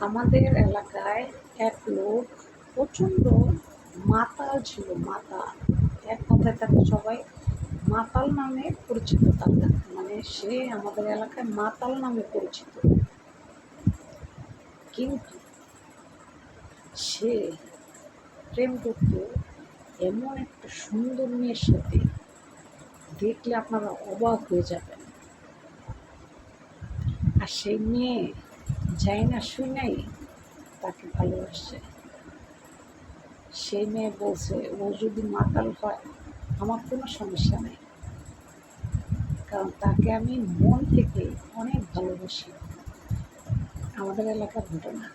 আমাদের এলাকায় এক লোক প্রচণ্ড মাতাল ছিল, মাতাল। এক কথায় তাকে সবাই মাতাল নামে পরিচিত তাকে মানে সে আমাদের এলাকায় মাতাল নামে পরিচিত। কিন্তু সে প্রেম করত এমন একটা সুন্দর মেয়ের সাথে, দেখলে আপনারা অবাক হয়ে যাবেন। আর সেই মেয়ে যাই না শুই নাই তাকে ভালোবাসছে সেই মেয়ে বলছে, ও যদি মাতাল হয়, আমার কোনো সমস্যা নেই। কারণ তাকে আমি মন থেকে অনেক ভালোবাসি। আমাদের এলাকার ঘটনা।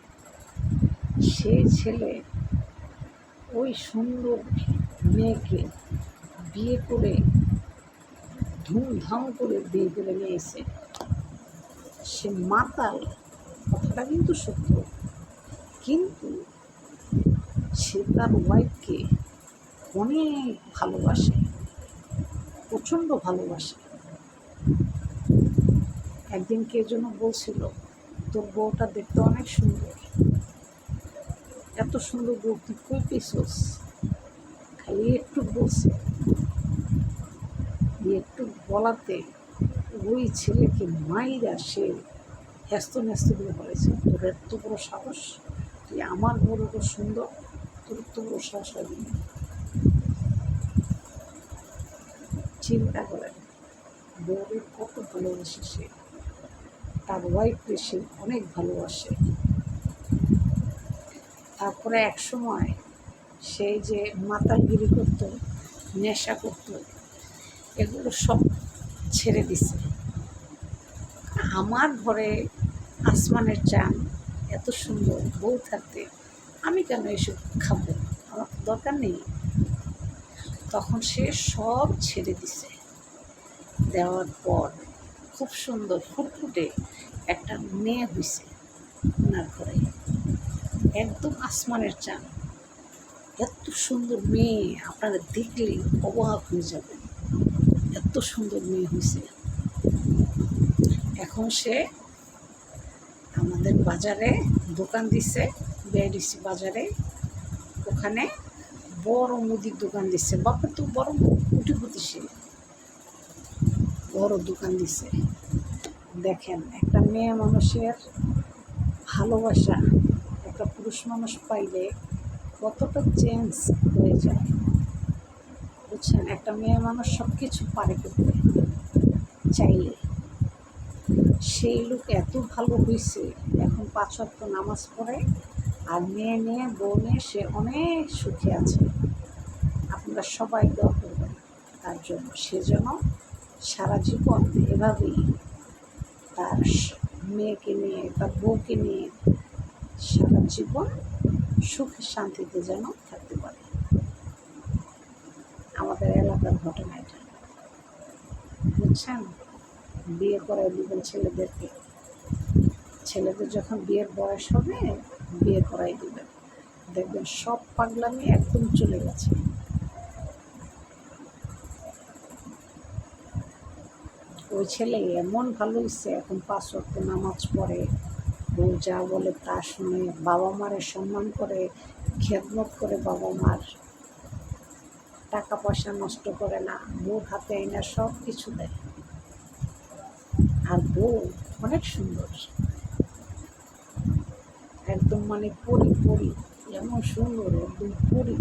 সেই ছেলে ওই সুন্দর মেয়েকে বিয়ে করে ধুমধাম করে বিয়ে করে নিয়েছে সে মাতাল কথাটা কিন্তু সত্য। কিন্তু সে তার ওয়াইফকে অনেক ভালোবাসে, প্রচণ্ড ভালোবাসে। একদিন কে যেন বলছিল, তোর বউটা দেখতে অনেক সুন্দর। এত সুন্দর বউ, তুই কই পেছস খালি একটু বলছে। একটু বলাতে ওই ছেলেকে মাইরা সে হ্যাস্ত ন্যস্ত করে বলেছে তোর এত বড় সাহস তুই আমার বড় বড় সুন্দর, তোর এত বড় সাহস হবে না চিন্তা করেন বউরে কত ভালোবাসে সে, তার ওয়াইফকে সে অনেক ভালোবাসে। তারপরে এক সময় সেই যে মাতালগিরি করতো, নেশা করতো, এগুলো সব ছেড়ে দিছে। আমার ঘরে আসমানের চান এত সুন্দর বউ থাকতে আমি কেন এসব খাব? আমার দরকার নেই। তখন সে সব ছেড়ে দিছে। দেওয়ার পর খুব সুন্দর ফুটফুটে একটা মেয়ে হয়েছে ওনার ঘরে। একদম আসমানের চান। এত সুন্দর মেয়ে, আপনারা দেখলে অবাক হয়ে যাবেন। এত সুন্দর মেয়ে হয়েছে এখন সে আমাদের বাজারে দোকান দিছে বেডিসি বাজারে। ওখানে বড় মুদির দোকান দিচ্ছে বাপের তো বড় কুটিপতি সে। বড় দোকান দিছে। দেখেন, একটা মেয়ে মানুষের ভালোবাসা, একটা পুরুষ মানুষ পাইলে কতটা চেঞ্জ হয়ে যায়। বুঝছেন? একটা মেয়ে মানুষ সব কিছু পারে করতে, চাইলে। সেই লোক এত ভালো হয়েছে এখন পাঁচ অক্ট নামাজ পড়ে আর মেয়ে নিয়ে, বউ নিয়ে সে অনেক সুখে আছে। আপনারা সবাই দোয়া করবেন তার জন্য। সে যেন সারা জীবন এভাবেই তার মেয়েকে নিয়ে তার বউকে নিয়ে সারা জীবন সুখে শান্তিতে যেন থাকতে পারে। আমাদের এলাকার ঘটনা এটা। বুঝছেন? বিয়ে করে দিবেন ছেলেদেরকে। ছেলেদের যখন বিয়ের বয়স হবে, বিয়ে করাই দিবেন দেখবেন সব পাগলামি একদম চলে গেছে। ওই ছেলে এমন ভালো হয়েছে এখন পাঁচ ওয়াক্ত নামাজ পড়ে, বউ যা বলে তা শুনে বাবা মারের সম্মান করে, খেদমত করে বাবা মার। টাকা পয়সা নষ্ট করে না, বউর হাতে এনে সব কিছু দেয়। আর বউ অনেক সুন্দর। একদম মানে পরি পরি এমন সুন্দর একদম পরি।